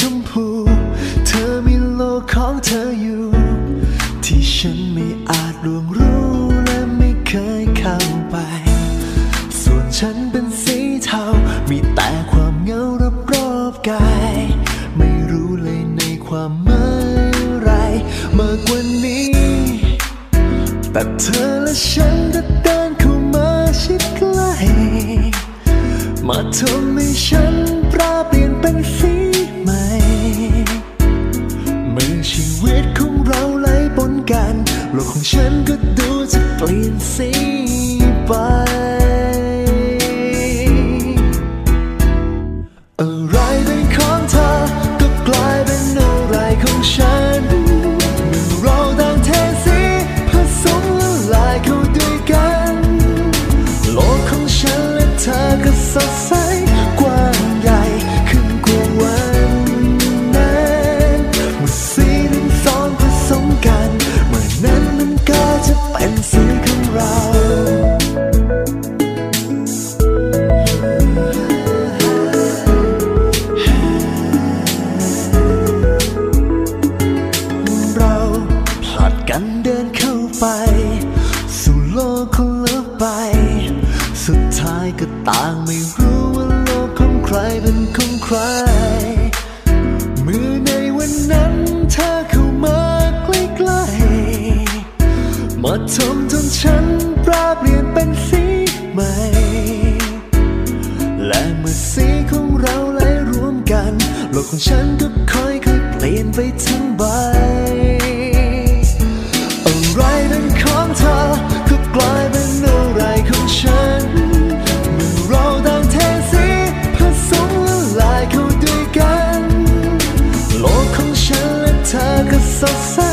ชมพู เธอมีโลกของเธออยู่ ที่ฉันไม่อาจล่วงรู้และไม่เคยเข้าไป ส่วนฉันเป็นสีเทา มีแต่ความเงารอบรอบกาย ไม่รู้เลยในความหมายไรมากกว่านี้ แต่เธอและฉันก็เดินเข้ามาชิดใกล้ มาทำให้ฉันปราเปลี่ยนเป็นสี ของฉันก็ดูจะเปลี่ยนสีไป กันเดินเข้าไป สู่โลกคนละใบสุดท้ายก็ต่างไม่รู้ว่าโลกของใครเป็นของใคร เมื่อในวันนั้นเธอเข้ามาใกล้ๆมาทำจนฉันปราเปลี่ยนเป็นสีใหม่ และเมื่อสีของเราไหลรวมกัน โลกของฉันก็ค่อยๆเปลี่ยนไปทั้งใบ เธอก็สดใส